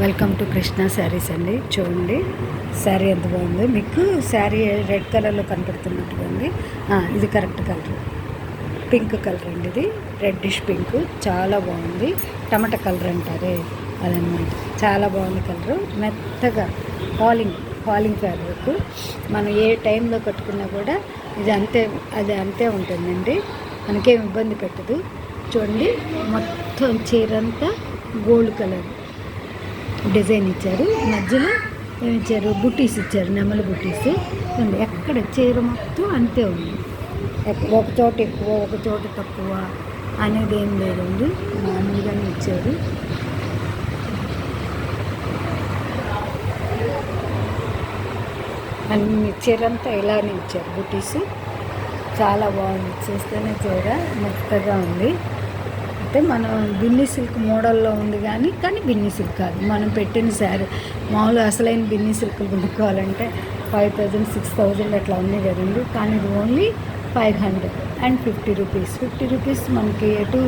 Welcome to Krishna saris అండి. చూడండి శారీ ఎంత బాగుంది. మీకు శారీ రెడ్ కలర్లో కనపడుతున్నట్టుగా ఉంది. ఇది కరెక్ట్ కలర్. పింక్ కలర్ అండి ఇది. Reddish pink. చాలా బాగుంది. టమాటా కలర్ అంటారే అదనమాట. చాలా బాగుంది కలరు. మెత్తగా పాలింగ్ పాలింగ్ ఫ్యాబ్రిక్. మనం ఏ టైంలో కట్టుకున్నా కూడా ఇది అంతే అది అంతే ఉంటుందండి. మనకేం ఇబ్బంది పెట్టదు. చూడండి మొత్తం చీర అంతా గోల్డ్ కలర్. డిజైన్ ఇచ్చారు. మధ్యలో ఏమి ఇచ్చారు? బుట్టీస్ ఇచ్చారు. నెమలి బుట్టీస్ ఎక్కడ చీర మొత్తం అంతే ఉంది. ఒక చోట ఎక్కువ ఒక చోట తక్కువ అనేది ఏం లేదండి మామూలుగానే ఇచ్చారు. అన్ని చీరంతా ఇలానే ఇచ్చారు. బుట్టీస్ చాలా బాగుంది. చూస్తేనే చీర మెత్తగా ఉంది. అంటే మనం బిన్ని సిల్క్ మోడల్లో ఉంది కానీ కానీ బిన్ని సిల్క్ కాదు. మనం పెట్టిన శారీ మామూలు అసలైన బిన్ని సిల్క్ కొనుక్కోవాలంటే ఫైవ్ థౌజండ్ సిక్స్ థౌజండ్ అట్లా ఉంది కదండి. కానీ ఇది only five hundred and fifty rupees. Fifty rupees మనకి ఎటు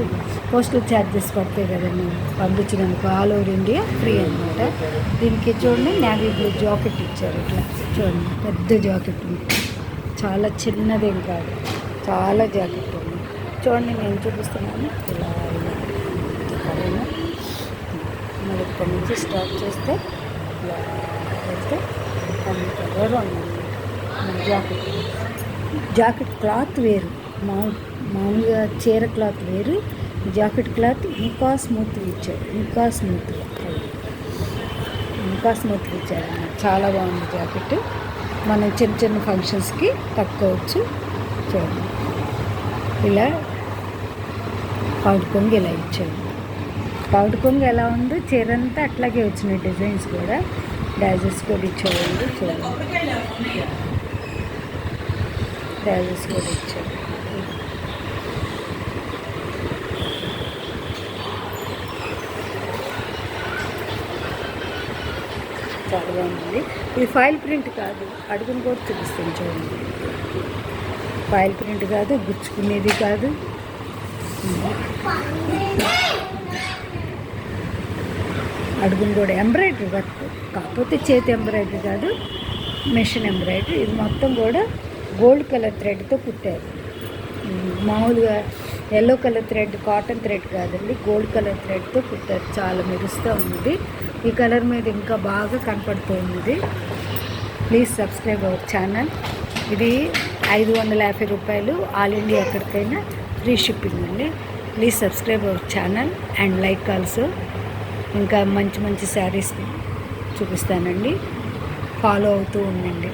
పోస్టల్ ఛార్జెస్ పడతాయి కదండి. పంపించినందుకు ఆల్ ఓవర్ ఇండియా ఫ్రీ అనమాట దీనికి చూడండి నేవీ బ్లూ జాకెట్ ఇచ్చారు ఇట్లా. చూడండి పెద్ద జాకెట్ ఉంది. చాలా చిన్నదేం కాదు. చాలా జాకెట్ ఉంది. చూడండి నేను చూపిస్తున్నాను. ఇలా నుంచి స్టార్ట్ చేస్తే ఇలా వెళ్తే అంత జాకెట్. జాకెట్ క్లాత్ వేరు. మామూలుగా చీర క్లాత్ వేరు. జాకెట్ క్లాత్ ఇంకా స్మూత్ ఇచ్చాడు ఇంకా స్మూత్ ఇంకా స్మూత్ ఇచ్చాడు అన్నమాట. చాలా బాగుంది జాకెట్. మనం చిన్న చిన్న ఫంక్షన్స్కి కట్టుకోవచ్చు చూడండి. ఇలా పౌడ్ ఇలా ఇచ్చాడు పౌడ్ కొంగు ఎలా ఉందో చీర అంతా అట్లాగే వచ్చినాయి డిజైన్స్ కూడా. డైజెస్ కూడా ఇచ్చేవాళ్ళు చూడండి. డైజెస్ కూడా ఇచ్చాడు చాలా బాగుంది. ఇది ఫైల్ ప్రింట్ కాదు అడుగును కూడా చూపిస్తాను చూడండి. ఫైల్ ప్రింట్ కాదు గుచ్చుకునేది కాదు. అడుగును కూడా ఎంబ్రాయిడరీ వర్క్. కాకపోతే చేతి ఎంబ్రాయిడరీ కాదు మెషిన్ ఎంబ్రాయిడరీ. ఇది మొత్తం కూడా గోల్డ్ కలర్ థ్రెడ్తో కుట్టారు. మామూలుగా yellow colour thread cotton thread కాదండి గోల్డ్ కలర్ థ్రెడ్తో కుట్టారు. చాలా మెరుస్తూ ఉంది. ఈ కలర్ మీద ఇంకా బాగా కనపడుతుంది. Please subscribe our channel. ఇది ఐదు వందల యాభై రూపాయలు ఆల్ ఇండియా ఎక్కడికైనా ఫ్రీ షిప్పింగ్ అండి. Please subscribe our channel and like also. ఇంకా మంచి మంచి శారీస్ చూపిస్తానండి. ఫాలో అవుతూ ఉండండి.